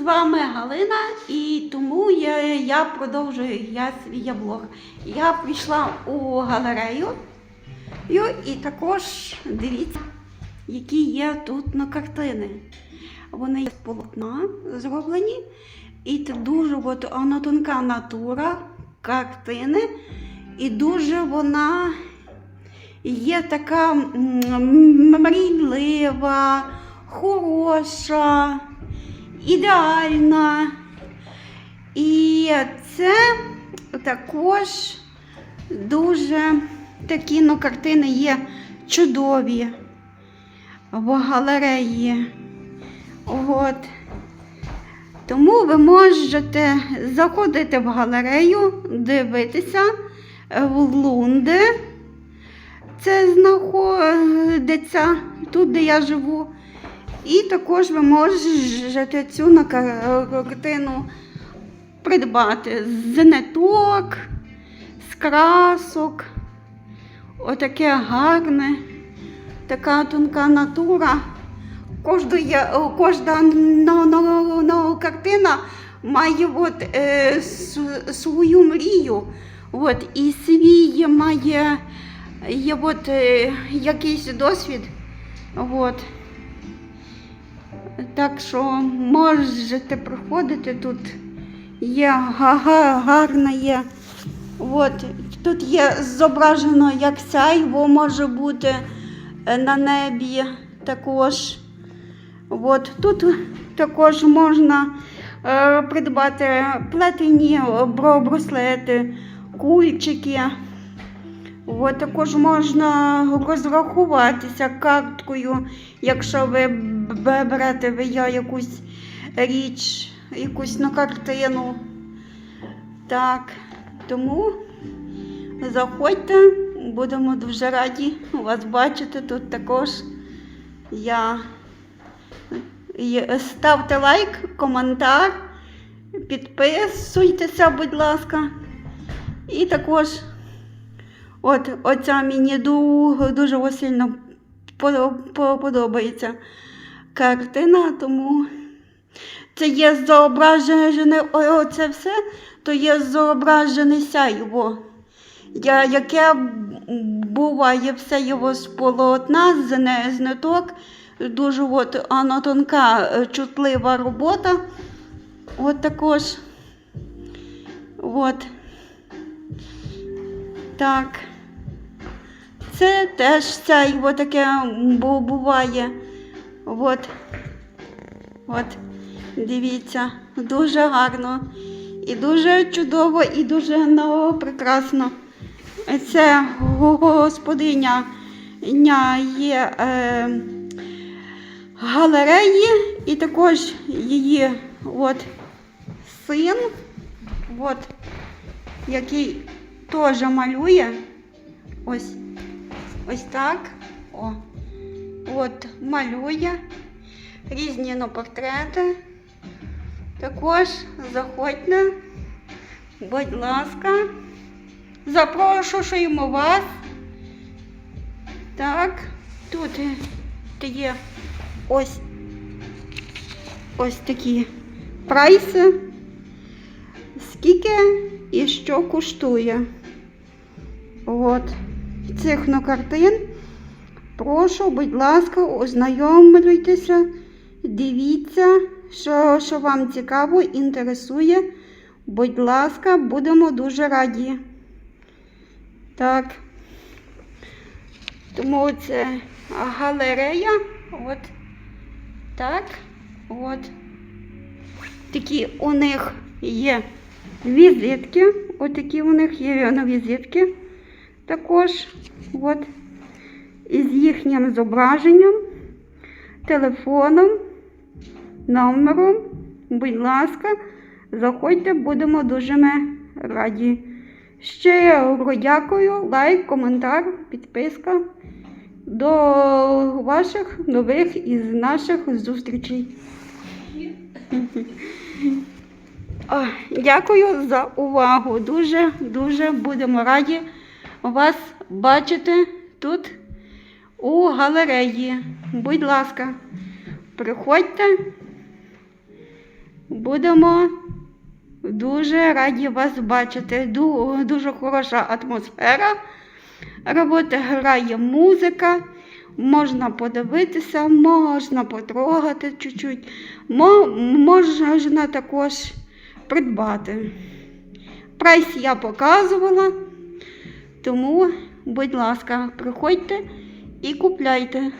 з вами Галина, і тому я, я продовжую я свій блог. Я прийшла у галерею і також дивіться, які є тут на картини. Вони з полотна зроблені, і це дуже от, вона тонка натура картини, і дуже вона є така мрійлива, хороша, ідеальна. І це також дуже такі ну, картини є чудові в галереї. От. Тому ви можете заходити в галерею, дивитися в Лунде. Це знаходиться тут, де я живу. І також ви можете цю на картину придбати з з красок. Отаке гарне, така тонка натура. Кожна, кожна картина має от, е, свою мрію. От, і свій має є от, е, якийсь досвід. От. Так що можете приходити тут. Є га- га- гарна є. От, тут є зображено, як сяйво може бути е, на небі також. От, тут також можна е, придбати плетені браслети, кульчики. От, також можна розрахуватися карткою, якщо ви берете ви я якусь річ, якусь на картину. Так, тому заходьте, будемо дуже раді вас бачити тут також. Я ставте лайк, коментар, підписуйтеся, будь ласка. І також от оця мені ду- дуже сильно подобається картина, тому це є зображене оце все, то є зображене сяйво, яке буває все його з полотна, з, ниток. Дуже от, вона тонка, чутлива робота. От також. От. Так. Це теж сяйво таке буває. От. От. Дивіться, дуже гарно. І дуже чудово, і дуже ну, прекрасно. Це господиня ня є е, галереї, і також її от, син, от, який теж малює. Ось, ось так. О, от, малює різні ну, портрети. Також заходьте, будь ласка, запрошуємо вас. Так, тут є ось ось такі прайси. Скільки і що коштує. От цих ну. Прошу, будь ласка, ознайомлюйтеся, дивіться, що, що вам цікаво, інтересує. Будь ласка, будемо дуже раді. Так. Тому це галерея. От. Так. От. Такі у них є візитки. Отакі у них є візитки. Також. От. Із їхнім зображенням, телефоном, номером. Будь ласка, заходьте, будемо дуже ми раді. Ще дякую, лайк, коментар, підписка. До ваших нових і наших зустрічей. Дякую за увагу. Дуже, дуже будемо раді вас бачити тут у галереї. Будь ласка, приходьте. Будемо дуже раді вас бачити. Дуже хороша атмосфера. Робота грає музика. Можна подивитися, можна потрогати чуть-чуть, можна також придбати. Прайс я показувала, тому, будь ласка, приходьте і купляйте.